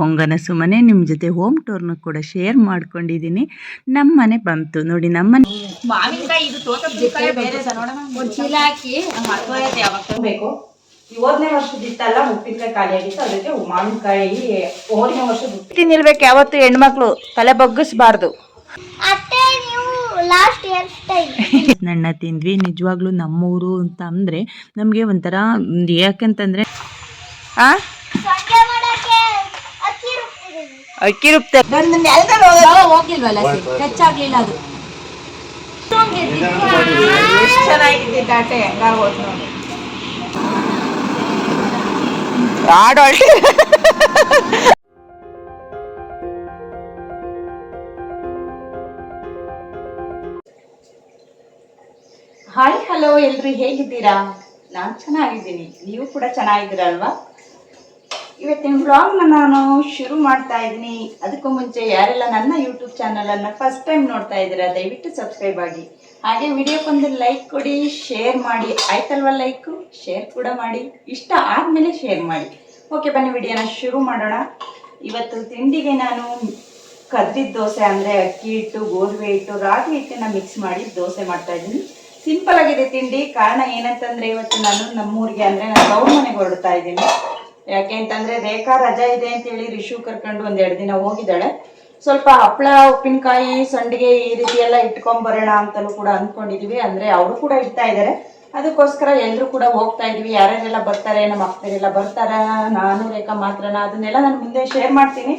ಹೊಂಗನಸು ಮನೆ ನಿಮ್ಮ ಜೊತೆ ಹೋಮ್ ಟೂರ್ನ ಕೂಡ ಶೇರ್ ಮಾಡ್ಕೊಂಡಿದ್ದೀನಿ ನಮ್ಮ ಮನೆ ಬಂತು. ನೋಡಿ ನಮ್ಮನೆ ಮಾವಿನಕಾಯಿ ಇದು ತೋಟದ ಬೇರೆ ಒಂದು ಚೀಲ ಹಾಕಿ ಬೇಕು ಹೋದನೇ ವರ್ಷದಿತ್ತಲ್ಲ ಉಪ್ಪಿನಕಾಯಿ ಖಾಲಿ ಆಗಿತ್ತು. ಅದಕ್ಕೆ ಮಾವಿನಕಾಯಿ ಹೋದನೇ ವರ್ಷದ ನಿಲ್ಬೇಕು ಯಾವತ್ತು ಹೆಣ್ಮಕ್ಳು. ತಲೆ ಬಗ್ಗಿಸ್ಬಾರ್ದು. ಲಾಸ್ಟ್ ಇಯರ್ ಸ್ಟೈಲ್ ನನ್ನ ತಿಂದ್ವಿ. ನಿಜವಾಗ್ಲೂ ನಮ್ಮೂರು ಅಂತ ಅಂದ್ರೆ ನಮಗೆ ಒಂಥರ ಯಾಕಂತಂದ್ರೆ ಆ? ಸಂಜೆ ಮಾಡಕ್ಕೆ ಅಕ್ಕಿ ರುಬ್ತೆ ಹೋಗಿಲ್ವಲ್ಲ ಟಚ್ ಆಗ್ಲಿಲ್ಲ ಅದು. ಎಷ್ಟು ಹಾಯ್ ಹಲೋ ಎಲ್ರು ಹೇಗಿದ್ದೀರಾ? ನಾನು ಚೆನ್ನಾಗಿದ್ದೀನಿ. ನೀವು ಕೂಡ ಚೆನ್ನಾಗಿದ್ದೀರಲ್ವಾ? ಇವತ್ತಿನ ಬ್ಲಾಗ್ನ ನಾನು ಶುರು ಮಾಡ್ತಾ ಇದ್ದೀನಿ. ಅದಕ್ಕೂ ಮುಂಚೆ ಯಾರೆಲ್ಲ ನನ್ನ ಯೂಟ್ಯೂಬ್ ಚಾನಲನ್ನು ಫಸ್ಟ್ ಟೈಮ್ ನೋಡ್ತಾ ಇದ್ದೀರಾ, ದಯವಿಟ್ಟು ಸಬ್ಸ್ಕ್ರೈಬ್ ಆಗಿ. ಹಾಗೆ ವಿಡಿಯೋಕ್ಕೊಂದು ಲೈಕ್ ಕೊಡಿ ಶೇರ್ ಮಾಡಿ. ಆಯ್ತಲ್ವ ಲೈಕು ಶೇರ್ ಕೂಡ ಮಾಡಿ. ಇಷ್ಟ ಆದಮೇಲೆ ಶೇರ್ ಮಾಡಿ. ಓಕೆ ಬನ್ನಿ, ವಿಡಿಯೋನ ಶುರು ಮಾಡೋಣ. ಇವತ್ತು ತಿಂಡಿಗೆ ನಾನು ಕದ್ದಿದ್ದ ದೋಸೆ ಅಂದರೆ ಅಕ್ಕಿ ಹಿಟ್ಟು ಗೋಧಿ ಹಿಟ್ಟು, ರಾಗಿ ಹಿಟ್ಟನ್ನು ಮಿಕ್ಸ್ ಮಾಡಿ ದೋಸೆ ಮಾಡ್ತಾ ಇದ್ದೀನಿ. ಸಿಂಪಲ್ ಆಗಿದೆ ತಿಂಡಿ. ಕಾರಣ ಏನಂತಂದ್ರೆ ಇವತ್ತು ನಾನು ನಮ್ಮೂರಿಗೆ ಅಂದ್ರೆ ನಾನು ಗೌರ್ ಮನೆಗೆ ಹೊರಡ್ತಾ ಇದ್ದೀನಿ. ಯಾಕೆ ಅಂತಂದ್ರೆ ರೇಖಾ ರಜಾ ಇದೆ ಅಂತ ಹೇಳಿ ರಿಶು ಕರ್ಕೊಂಡು ಒಂದೆರಡು ದಿನ ಹೋಗಿದ್ದಾಳೆ. ಸ್ವಲ್ಪ ಹಪ್ಪಳ ಉಪ್ಪಿನಕಾಯಿ, ಸಂಡಿಗೆ ಈ ರೀತಿ ಎಲ್ಲ ಇಟ್ಕೊಂಬರೋಣ ಅಂತಲೂ ಕೂಡ ಅನ್ಕೊಂಡಿದೀವಿ. ಅಂದ್ರೆ ಅವರು ಕೂಡ ಇಡ್ತಾ ಇದ್ದಾರೆ. ಅದಕ್ಕೋಸ್ಕರ ಎಲ್ಲರೂ ಕೂಡ ಹೋಗ್ತಾ ಇದೀವಿ. ಯಾರ್ಯಾರೆಲ್ಲ ಬರ್ತಾರೆ, ನಮ್ಮ ಅಕ್ಕರೆಲ್ಲ ಬರ್ತಾರ, ನಾನು, ರೇಖಾ ಮಾತ್ರನ, ಅದನ್ನೆಲ್ಲ ನಾನು ಮುಂದೆ ಶೇರ್ ಮಾಡ್ತೀನಿ.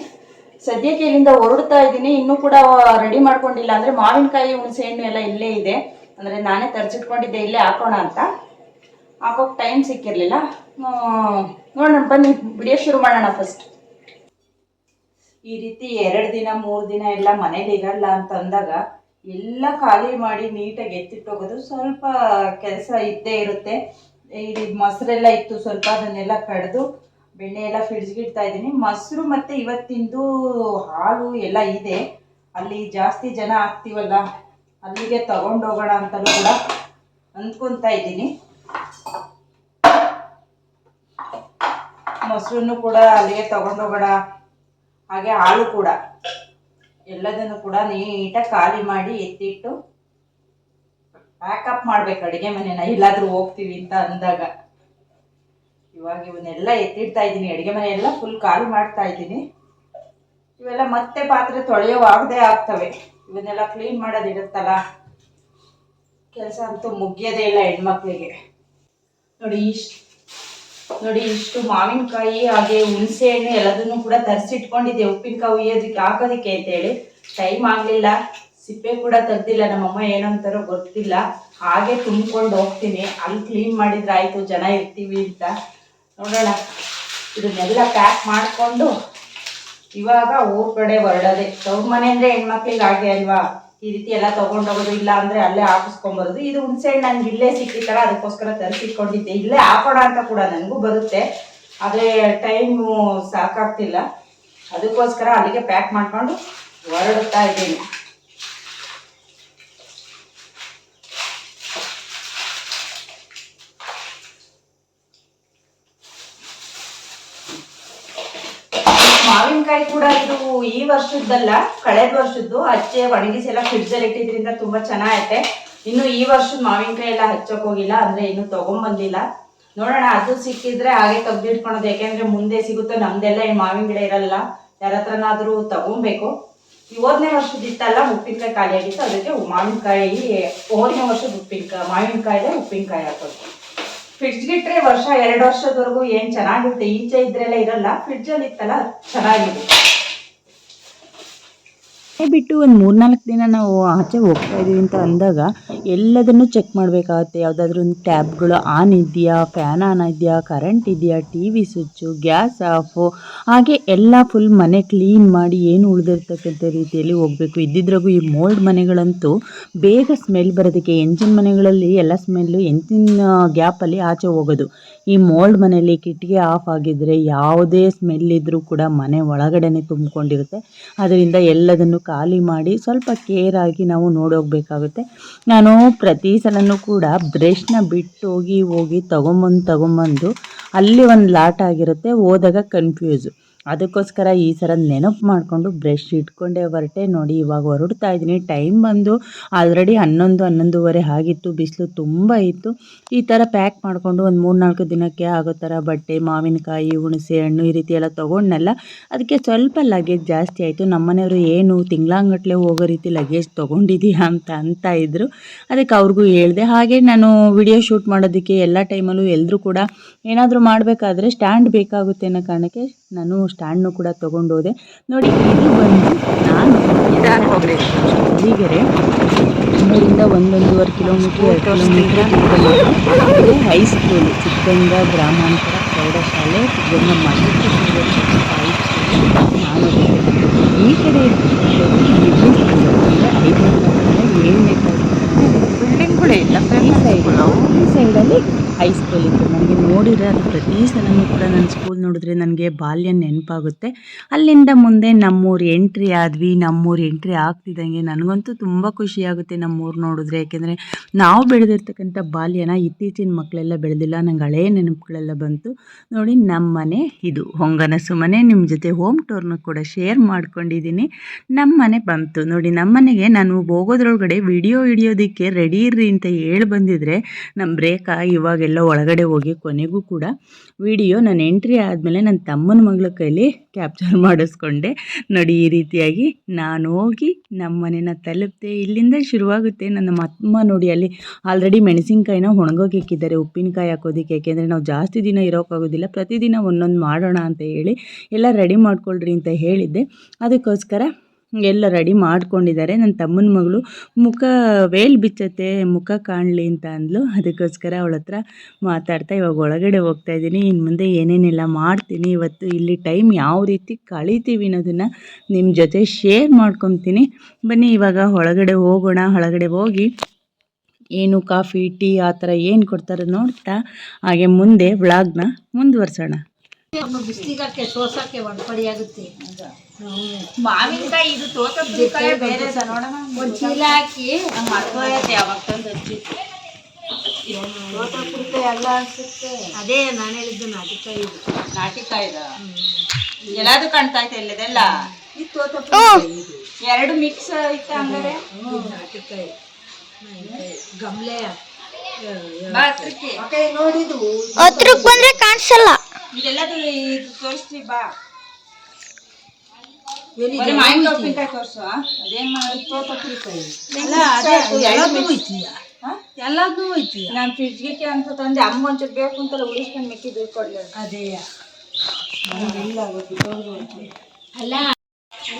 ಸದ್ಯಕ್ಕೆ ಇಲ್ಲಿಂದ ಹೊರಡ್ತಾ ಇದ್ದೀನಿ. ಇನ್ನೂ ಕೂಡ ರೆಡಿ ಮಾಡ್ಕೊಂಡಿಲ್ಲ. ಅಂದ್ರೆ ಮಾವಿನಕಾಯಿ, ಹುಣಸೆ ಹಣ್ಣು ಎಲ್ಲ ಇಲ್ಲೇ ಇದೆ. ಅಂದ್ರೆ ನಾನೇ ತರಿಸಿಟ್ಕೊಂಡಿದ್ದೆ ಇಲ್ಲೇ ಹಾಕೋಣ ಅಂತ. ಹಾಕೋಕ್ ಟೈಮ್ ಸಿಕ್ಕಿರ್ಲಿಲ್ಲ. ನೋಡೋಣ, ಬನ್ನಿ ವಿಡಿಯೋ ಶುರು ಮಾಡೋಣ ಫಸ್ಟ್ ಈ ರೀತಿ ಎರಡು ದಿನ, ಮೂರು ದಿನ ಎಲ್ಲ ಮನೇಲಿ ಇರಲ್ಲ ಅಂತ ಅಂದಾಗ ಎಲ್ಲ ಖಾಲಿ ಮಾಡಿ ನೀಟಾಗಿ ಎತ್ತಿಟ್ಟೋಗೋದು ಸ್ವಲ್ಪ ಕೆಲಸ ಇದ್ದೇ ಇರುತ್ತೆ. ಇಲ್ಲಿ ಮೊಸರೆಲ್ಲ ಇತ್ತು, ಸ್ವಲ್ಪ ಅದನ್ನೆಲ್ಲ ಕಡ್ದು ಬೆಣ್ಣೆ ಎಲ್ಲ ಫ್ರಿಡ್ಜ್ಗಿಡ್ತಾ ಇದ್ದೀನಿ. ಮೊಸರು ಮತ್ತೆ ಇವತ್ತಿಂದು ಹಾಲು ಎಲ್ಲ ಇದೆ. ಅಲ್ಲಿ ಜಾಸ್ತಿ ಜನ ಆಗ್ತೀವಲ್ಲ ಅಲ್ಲಿಗೆ ತಗೊಂಡೋಗೋಣ ಅಂತಲೂ ಕೂಡ ಅಂದ್ಕೊತಾ ಇದ್ದೀನಿ. ಮೊಸರನ್ನು ಕೂಡ ಅಲ್ಲಿಗೆ ತಗೊಂಡೋಗೋಣ ಹಾಗೆ ಹಾಲು ಕೂಡ. ಎಲ್ಲದನ್ನು ಕೂಡ ನೀಟಾಗಿ ಖಾಲಿ ಮಾಡಿ ಎತ್ತಿಟ್ಟು ಪ್ಯಾಕಪ್ ಮಾಡ್ಬೇಕು ಅಡುಗೆ ಮನೆನ. ಎಲ್ಲಾದ್ರೂ ಹೋಗ್ತೀವಿ ಅಂತ ಅಂದಾಗ. ಇವಾಗ ಇವನ್ನೆಲ್ಲ ಎತ್ತಿಡ್ತಾ ಇದ್ದೀನಿ. ಅಡುಗೆ ಮನೆ ಎಲ್ಲ ಫುಲ್ ಖಾಲಿ ಮಾಡ್ತಾ ಇದ್ದೀನಿ. ಇವೆಲ್ಲ ಮತ್ತೆ ಪಾತ್ರೆ ತೊಳೆಯೋವಾಗದೇ ಆಗ್ತವೆ. ಇವನ್ನೆಲ್ಲ ಕ್ಲೀನ್ ಮಾಡೋದಿರುತ್ತಲ್ಲ ಕೆಲಸ ಅಂತೂ ಮುಗಿಯೋದೇ ಇಲ್ಲ ಹೆಣ್ಮಕ್ಳಿಗೆ. ನೋಡಿ ಇಷ್ಟು ನೋಡಿ ಇಷ್ಟು ಮಾವಿನಕಾಯಿ ಹಾಗೆ ಹುಣಸೆ ಹಣ್ಣು ಎಲ್ಲದನ್ನು ಕೂಡ ತರಿಸಿಟ್ಕೊಂಡಿದ್ದೆ. ಉಪ್ಪಿನಕಾಯಿ ಉಯ್ಯೋದಕ್ಕೆ ಹಾಕೋದಕ್ಕೆ ಅಂತೇಳಿ. ಟೈಮ್ ಆಗಲಿಲ್ಲ. ಸಿಪ್ಪೆ ಕೂಡ ತೆಗ್ದಿಲ್ಲ. ನಮ್ಮಮ್ಮ ಏನಂತಾರೋ ಗೊತ್ತಿಲ್ಲ. ಹಾಗೆ ತುಂಬ್ಕೊಂಡು ಹೋಗ್ತೀನಿ. ಅಲ್ಲಿ ಕ್ಲೀನ್ ಮಾಡಿದ್ರೆ ಆಯಿತು, ಜನ ಇರ್ತೀವಿ ಅಂತ. ನೋಡೋಣ. ಇದನ್ನೆಲ್ಲ ಪ್ಯಾಕ್ ಮಾಡಿಕೊಂಡು ಇವಾಗ ಊರ್ ಕಡೆ ಹೊರಡೋದೆ ತವ್ರ ಮನೆ ಅಂದ್ರೆ ಹೆಣ್ಮಕ್ಳಿಗೆ ಹಾಗೆ ಅಲ್ವಾ? ಈ ರೀತಿ ಎಲ್ಲ ತಗೊಂಡೋಗೋದು ಇಲ್ಲ ಅಂದ್ರೆ ಅಲ್ಲೇ ಹಾಕಿಸ್ಕೊಂಬರೋದು ಇದು ಹುಣಸೆ ಹಣ್ಣು ನಂಗೆ ಇಲ್ಲೇ ಸಿಕ್ಕಿತ್ತಲ್ಲ, ಅದಕ್ಕೋಸ್ಕರ ತರಿಸಿಟ್ಕೊಂಡಿದ್ದೆ. ಇಲ್ಲೇ ಹಾಕೋಣ ಅಂತ ಕೂಡ ನನಗೂ ಬರುತ್ತೆ. ಆದರೆ ಟೈಮು ಸಾಕಾಗ್ತಿಲ್ಲ. ಅದಕ್ಕೋಸ್ಕರ ಅಲ್ಲಿಗೆ ಪ್ಯಾಕ್ ಮಾಡ್ಕೊಂಡು ಹೊರಡುತ್ತಾ ಇದ್ದೀನಿ ಮಾವಿನಕಾಯಿ ಕೂಡ ಇದು ಈ ವರ್ಷದ್ದಲ್ಲ, ಕಳೆದ ವರ್ಷದ್ದು ಹಚ್ಚೆ ಒಣಗಿಸಿ ಎಲ್ಲ ಫ್ರಿಡ್ಜಲ್ಲಿ ಇಟ್ಟಿದ್ರಿಂದ ತುಂಬಾ ಚೆನ್ನಾಗೈತೆ. ಇನ್ನು ಈ ವರ್ಷದ ಮಾವಿನಕಾಯಿ ಎಲ್ಲ ಹಚ್ಚಕ್ ಹೋಗಿಲ್ಲ, ಅಂದ್ರೆ ಇನ್ನು ತಗೊಂಬಂದಿಲ್ಲ ನೋಡೋಣ, ಅದು ಸಿಕ್ಕಿದ್ರೆ ಹಾಗೆ ತೆಗ್ದಿಟ್ಕೊಳೋದು. ಯಾಕೆಂದ್ರೆ ಮುಂದೆ ಸಿಗುತ್ತೋ, ನಮ್ದೆಲ್ಲ ಈ ಮಾವಿನ ಗಿಡ ಇರಲ್ಲ. ಯಾರ ಹತ್ರನಾದ್ರೂ ತಗೊಬೇಕು. ಈ ಹೋದನೇ ವರ್ಷದ ಇತ್ತಲ್ಲ ಉಪ್ಪಿನಕಾಯಿ ಖಾಲಿ ಆಗಿತ್ತು. ಅದಕ್ಕೆ ಮಾವಿನಕಾಯಿ, ಹೋದನೇ ವರ್ಷದ ಉಪ್ಪಿನಕಾಯಿ ಮಾವಿನಕಾಯಿಲೆ ಉಪ್ಪಿನಕಾಯಿ ಹಾಕೋದು. ಫ್ರಿಡ್ಜ್ಗಿಟ್ರೆ ವರ್ಷ ಎರಡು ವರ್ಷದವರೆಗೂ ಏನು ಚೆನ್ನಾಗಿರುತ್ತೆ? ಈಚೆ ಇದ್ರೆಲ್ಲ ಇರಲ್ಲ. ಫ್ರಿಡ್ಜಲ್ಲಿ ಇತ್ತಲ್ಲ ಚೆನ್ನಾಗಿದೆ ಬಿಟ್ಟು ಒಂದು ಮೂರ್ನಾಲ್ಕು ದಿನ ನಾವು ಆಚೆ ಹೋಗ್ತಾ ಇದ್ದೀವಿ ಅಂತ ಅಂದಾಗ ಎಲ್ಲದನ್ನು ಚೆಕ್ ಮಾಡಬೇಕಾಗುತ್ತೆ. ಯಾವುದಾದ್ರೂ ಒಂದು ಟ್ಯಾಬ್ಗಳು ಆನ್ ಇದೆಯಾ ಫ್ಯಾನ್ ಆನ್ ಇದೆಯಾ ಕರೆಂಟ್ ಇದೆಯಾ T V switch gas off ಹಾಗೆ ಎಲ್ಲ ಫುಲ್ ಮನೆ ಕ್ಲೀನ್ ಮಾಡಿ ಏನು ಉಳಿದಿರ್ತಕ್ಕಂಥ ರೀತಿಯಲ್ಲಿ ಹೋಗಬೇಕು. ಇದ್ದಿದ್ರಾಗೂ ಈ ಮೋಲ್ಡ್ ಮನೆಗಳಂತೂ ಬೇಗ ಸ್ಮೆಲ್ ಬರೋದಕ್ಕೆ ಎಂಜಿನ್ ಮನೆಗಳಲ್ಲಿ ಎಲ್ಲ ಸ್ಮೆಲ್ಲು ಎಂಜಿನ್ ಗ್ಯಾಪಲ್ಲಿ ಆಚೆ ಹೋಗೋದು. ಈ ಮೋಲ್ಡ್ ಮನೆಯಲ್ಲಿ ಕಿಟಕಿ ಆಫ್ ಆಗಿದ್ರೆ ಯಾವುದೇ ಸ್ಮೆಲ್ ಇದ್ದರೂ ಕೂಡ ಮನೆ ಒಳಗಡೆನೆ ತುಂಬಿಕೊಂಡಿರುತ್ತೆ. ಅದರಿಂದ ಎಲ್ಲದನ್ನು ಖಾಲಿ ಮಾಡಿ ಸ್ವಲ್ಪ ಕೇರ್ ಆಗಿ ನಾವು ನೋಡೋಗ್ಬೇಕಾಗುತ್ತೆ. ನಾನು ಪ್ರತಿ ಸಲನೂ ಕೂಡ ಬ್ರಷ್ನ ಬಿಟ್ಟು ಹೋಗಿ ಹೋಗಿ ತೊಗೊಂಬಂದು ತೊಗೊಂಬಂದು ಅಲ್ಲಿ ಒಂದು ಲಾಟ್ ಆಗಿರುತ್ತೆ. ಹೋದಾಗ ಕನ್ಫ್ಯೂಸು ಅದಕ್ಕೋಸ್ಕರ ಈ ಸಲ ನೆನಪು ಮಾಡಿಕೊಂಡು ಬ್ರಷ್ ಇಟ್ಕೊಂಡೇ ಹೊರಟೆ ನೋಡಿ, ಇವಾಗ ಹೊರಡ್ತಾ ಇದ್ದೀನಿ. ಟೈಮ್ ಬಂದು ಆಲ್ರೆಡಿ ಹನ್ನೊಂದು, ಹನ್ನೊಂದುವರೆ ಆಗಿತ್ತು, ಬಿಸಿಲು ತುಂಬ ಇತ್ತು. ಈ ಥರ ಪ್ಯಾಕ್ ಮಾಡಿಕೊಂಡು ಒಂದು ಮೂರು ನಾಲ್ಕು ದಿನಕ್ಕೆ ಆಗೋ ಥರ ಬಟ್ಟೆ, ಮಾವಿನಕಾಯಿ, ಹುಣಸೆ, ಹಣ್ಣು ಈ ರೀತಿ ಎಲ್ಲ ತೊಗೊಂಡ್ನಲ್ಲ, ಅದಕ್ಕೆ ಸ್ವಲ್ಪ ಲಗೇಜ್ ಜಾಸ್ತಿ ಆಯಿತು. ನಮ್ಮನೆಯವರು ಏನು ತಿಂಗ್ಳಾಂಗಟ್ಲೆ ಹೋಗೋ ರೀತಿ ಲಗೇಜ್ ತೊಗೊಂಡಿದ್ದೀಯಾ ಅಂತ ಅಂತ ಇದ್ದರು ಅದಕ್ಕೆ ಅವ್ರಿಗೂ ಹೇಳಿದೆ. ಹಾಗೆ ನಾನು ವಿಡಿಯೋ ಶೂಟ್ ಮಾಡೋದಕ್ಕೆ ಎಲ್ಲ ಟೈಮಲ್ಲೂ ಎಲ್ಲರೂ ಕೂಡ ಏನಾದರೂ ಮಾಡಬೇಕಾದ್ರೆ ಸ್ಟ್ಯಾಂಡ್ ಬೇಕಾಗುತ್ತೆ ಅನ್ನೋ ಕಾರಣಕ್ಕೆ ನಾನು ಸ್ಟ್ಯಾಂಡ್ನು ಕೂಡ ತೊಗೊಂಡು ಹೋದೆ ನೋಡಿ ಇದು ಬಂದು ನಾನು ಹೀಗೆರೆ ಮೂರಿಂದ ಒಂದೊಂದೂವರೆ ಕಿಲೋಮೀಟ್ರ್ ಎರಡು ಕಿಲೋಮೀಟ್ರ್ ಇದು ಹೈಸ್ಕೂಲ್ ಸಿದ್ಧಗಂಗಾ ಗ್ರಾಮಾಂತರ ಪ್ರೌಢಶಾಲೆ ಸಿದ್ಧಗಂಗಾ ಮಾಹಿತಿ ನಾನು ಈ ಕಡೆ ಏಳನೇ ಬಿಲ್ಡಿಂಗ್ಗಳೇ ಇಲ್ಲ. ಈ ಸೈಡಲ್ಲಿ ಹೈಸ್ಕೂಲ್ ಇತ್ತು. ನನಗೆ ನೋಡಿದರೆ ಅದು ಪ್ರತಿ ಸಲನೂ ಕೂಡ ನನ್ನ ಸ್ಕೂಲ್ ನೋಡಿದ್ರೆ ನನಗೆ ಬಾಲ್ಯ ನೆನಪಾಗುತ್ತೆ. ಅಲ್ಲಿಂದ ಮುಂದೆ ನಮ್ಮೂರು ಎಂಟ್ರಿ ಆದ್ವಿ. ನಮ್ಮೂರು ಎಂಟ್ರಿ ಆಗ್ತಿದ್ದಂಗೆ ನನಗಂತೂ ತುಂಬ ಖುಷಿಯಾಗುತ್ತೆ ನಮ್ಮೂರು ನೋಡಿದ್ರೆ. ಯಾಕೆಂದರೆ ನಾವು ಬೆಳೆದಿರ್ತಕ್ಕಂಥ ಬಾಲ್ಯನ ಇತ್ತೀಚಿನ ಮಕ್ಕಳೆಲ್ಲ ಬೆಳೆದಿಲ್ಲ. ನಂಗೆ ಹಳೇ ನೆನಪುಗಳೆಲ್ಲ ಬಂತು. ನೋಡಿ ನಮ್ಮ ಮನೆ ಇದು. ಹೊಂಗನಸು ಮನೆ. ನಿಮ್ಮ ಜೊತೆ ಹೋಮ್ ಟೂರ್ನ ಕೂಡ ಶೇರ್ ಮಾಡ್ಕೊಂಡಿದ್ದೀನಿ ನಮ್ಮ ಮನೆ ಬಂತು. ನೋಡಿ ನಮ್ಮ ಮನೆಗೆ ನಾನು ಹೋಗೋದ್ರೊಳಗಡೆ ವಿಡಿಯೋ ಹಿಡಿಯೋದಕ್ಕೆ ರೆಡಿ ಇರ್ರಿ ಅಂತ ಹೇಳಿ ಬಂದಿದ್ರೆ ನಮ್ಮ ಬ್ರೇಕ ಇವಾಗೆಲ್ಲ ಒಳಗಡೆ ಹೋಗಿ ಕೊನೆಗೂ ಕೂಡ ವಿಡಿಯೋ ನಾನು ಎಂಟ್ರಿ ಆದಮೇಲೆ ನನ್ನ ತಮ್ಮನ ಮಗಳ ಕೈಲಿ ಕ್ಯಾಪ್ಚರ್ ಮಾಡಿಸ್ಕೊಂಡೆ. ನೋಡಿ ಈ ರೀತಿಯಾಗಿ ನಾನು ಹೋಗಿ ನಮ್ಮ ಮನೇನ ತಲುಪಿದೆ. ಇಲ್ಲಿಂದ ಶುರುವಾಗುತ್ತೆ. ನನ್ನ ಅಮ್ಮ ನೋಡಿ ಅಲ್ಲಿ ಆಲ್ರೆಡಿ ಮೆಣಸಿನ್ಕಾಯಿನ ಒಣಗೋಗಿ ಇಕ್ಕಿದ್ದಾರೆ ಉಪ್ಪಿನಕಾಯಿ ಹಾಕೋದಕ್ಕೆ. ಯಾಕೆಂದರೆ ನಾವು ಜಾಸ್ತಿ ದಿನ ಇರೋಕ್ಕಾಗೋದಿಲ್ಲ. ಪ್ರತಿದಿನ ಒಂದೊಂದು ಮಾಡೋಣ ಅಂತ ಹೇಳಿ ಎಲ್ಲ ರೆಡಿ ಮಾಡ್ಕೊಳ್ರಿ ಅಂತ ಹೇಳಿದ್ದೆ. ಅದಕ್ಕೋಸ್ಕರ ಎಲ್ಲ ರೆಡಿ ಮಾಡ್ಕೊಂಡಿದ್ದಾರೆ. ನನ್ನ ತಮ್ಮನ ಮಗಳು ಮುಖ ವೇಲ್ ಬಿಚ್ಚತ್ತೆ, ಮುಖ ಕಾಣಲಿ ಅಂತ ಅಂದ್ಲು. ಅದಕ್ಕೋಸ್ಕರ ಅವಳ ಹತ್ರ ಮಾತಾಡ್ತಾ ಇವಾಗ ಒಳಗಡೆ ಹೋಗ್ತಾ ಇದ್ದೀನಿ. ಇನ್ನು ಮುಂದೆ ಏನೇನೆಲ್ಲ ಮಾಡ್ತೀನಿ, ಇವತ್ತು ಇಲ್ಲಿ ಟೈಮ್ ಯಾವ ರೀತಿ ಕಳೀತೀವಿ ಅನ್ನೋದನ್ನು ನಿಮ್ಮ ಜೊತೆ ಶೇರ್ ಮಾಡ್ಕೊತೀನಿ. ಬನ್ನಿ, ಇವಾಗ ಒಳಗಡೆ ಹೋಗೋಣ. ಒಳಗಡೆ ಹೋಗಿ ಏನು ಕಾಫಿ, ಟೀ ಆ ಥರ ಏನು ಕೊಡ್ತಾರೋ ನೋಡ್ತಾ, ಹಾಗೆ ಮುಂದೆ ವ್ಲಾಗ್ನ ಮುಂದುವರ್ಸೋಣ. ಬಿಸಿಲಿಗಕ್ಕೆ ಸೋಸಕ್ಕೆ ಒಣಪಡಿ ಆಗುತ್ತೆ. ಮಾವಿನಕಾಯಿ ಇದು ತೋಟ ಬೇರೆ ಒಂದ್ ಚೀಲ ಹಾಕಿ ಮರ್ತೋಯತ್ತೆ ಯಾವಾಗ ತಂದು ಹಚ್ಚಿತ್ತು ತೋಟ ಪುಳಿಕಾಯಿ ಎಲ್ಲ ಅನ್ಸುತ್ತೆ. ಅದೇ ನಾನು ಹೇಳಿದ್ದು ನಾಟಿಕಾಯಿ ನಾಟಿಕಾಯಿ ಎಲ್ಲಾದು ಕಾಣ್ತಾ ಐತೆ ಇಲ್ಲದೆಲ್ಲ ಈ ತೋಟ ಎರಡು ಮಿಕ್ಸ್ ಐತೆ ಹಂಗಾರೆ? ನಾಟಿಕಾಯಿ. ಗಮ್ಲೆ. ಬಾ ಹತ್ರಕ್ಕೆ. ಬಂದ್ರೆ ಕಾಣಿಸಲ್ಲ. ಇದೆಲ್ಲದು ಇದು? ತೋರಿಸ್ತೀವಿ ಬಾ ಉಪ್ಪಿನಕಾಯಿ ತೋರ್ಸು ಅದೇನ್ ಮಾಡಿ? ತೋಟ ಪುಳಿಕಾಯಿ ಅಲ್ಲ ಅದೇ ಎಲ್ಲದೂ ಐತಿಯ ಎಲ್ಲದೂ ಐತಿಯ ನಾನು ಫ್ರಿಜ್ಗೆ ಅಂತ ತಂದೆ ಅಮ್ಮ ಒಂಚೂರು ಬೇಕು ಅಂತಲ್ಲ ಉಳಿಸ್ಕೊಂಡು ಮಿಕ್ಕಿದ್ದು ಕೊಡ್ಲಿ ಅದೇ ಅಲ್ಲ.